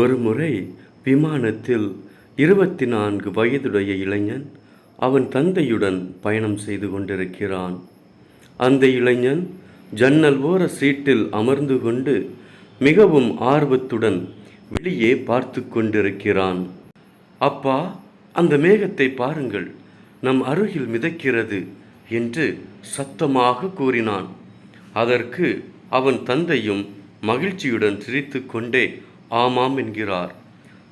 ஒருமுறை விமானத்தில் இருபத்தி நான்கு வயதுடைய இளைஞன் அவன் தந்தையுடன் பயணம் செய்து கொண்டிருக்கிறான். அந்த இளைஞன் ஜன்னல் ஓர சீட்டில் அமர்ந்து கொண்டு மிகவும் ஆர்வத்துடன் வெளியே பார்த்து கொண்டிருக்கிறான். அப்பா அந்த மேகத்தை பாருங்கள். நம் அருகில் மிதக்கிறது என்று சத்தமாக கூறினான். அதற்கு அவன் தந்தையும் மகிழ்ச்சியுடன் சிரித்துக்கொண்டே ஆமாம் என்கிறார்.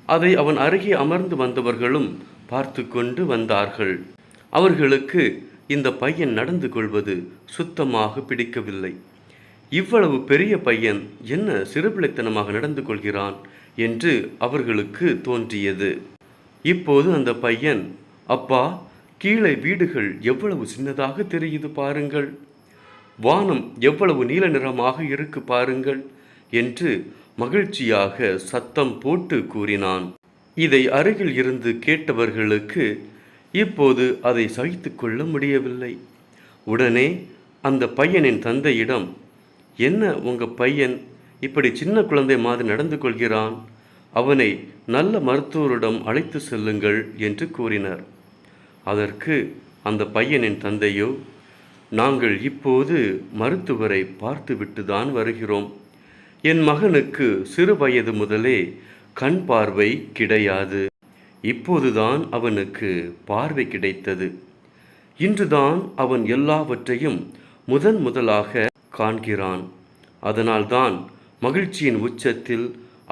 அதை அவன் அருகே அமர்ந்து வந்தவர்களும் பார்த்து கொண்டு வந்தார்கள். அவர்களுக்கு இந்த பையன் நடந்து கொள்வது சுத்தமாக பிடிக்கவில்லை. இவ்வளவு பெரிய பையன் என்ன சிறுபிழைத்தனமாக நடந்து கொள்கிறான் என்று அவர்களுக்கு தோன்றியது. இப்போது அந்த பையன் அப்பா கீழே வீடுகள் எவ்வளவு சின்னதாக தெரியுது பாருங்கள். வானம் எவ்வளவு நீல நிறமாக இருக்கு பாருங்கள் என்று மகிழ்ச்சியாக சத்தம் போட்டு கூறினான். இதை அருகில் இருந்து கேட்டவர்களுக்கு இப்போது அதை சகித்து கொள்ள முடியவில்லை. உடனே அந்த பையனின் தந்தையிடம் என்ன உங்கள் பையன்? இப்படி சின்ன குழந்தை மாதிரி நடந்து கொள்கிறான். அவனை நல்ல மருத்துவரிடம் அழைத்து செல்லுங்கள் என்று கூறினர். அதற்கு அந்த பையனின் தந்தையோ நாங்கள் இப்போது மருத்துவரை பார்த்துவிட்டு தான் வருகிறோம். என் மகனுக்கு சிறு வயது முதலே கண் பார்வை கிடையாது. இப்போதுதான் அவனுக்கு பார்வை கிடைத்தது. இன்றுதான் அவன் எல்லாவற்றையும் முதன் முதலாக காண்கிறான். அதனால்தான் மகிழ்ச்சியின் உச்சத்தில்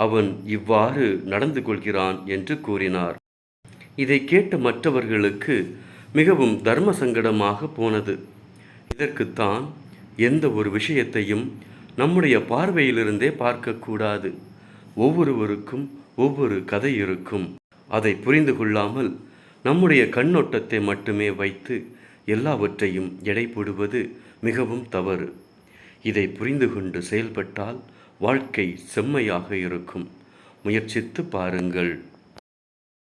அவன் இவ்வாறு நடந்து கொள்கிறான் என்று கூறினார். இதை கேட்ட மற்றவர்களுக்கு மிகவும் தர்ம சங்கடமாக போனது. இதற்குத்தான் எந்த ஒரு விஷயத்தையும் நம்முடைய பார்வையிலிருந்தே பார்க்கக்கூடாது. ஒவ்வொருவருக்கும் ஒவ்வொரு கதை இருக்கும். அதை புரிந்து கொள்ளாமல் நம்முடைய கண்ணோட்டத்தை மட்டுமே வைத்து எல்லாவற்றையும் எடை போடுவது மிகவும் தவறு. இதை புரிந்து கொண்டு செயல்பட்டால் வாழ்க்கை செம்மையாக இருக்கும். முயற்சித்து பாருங்கள்.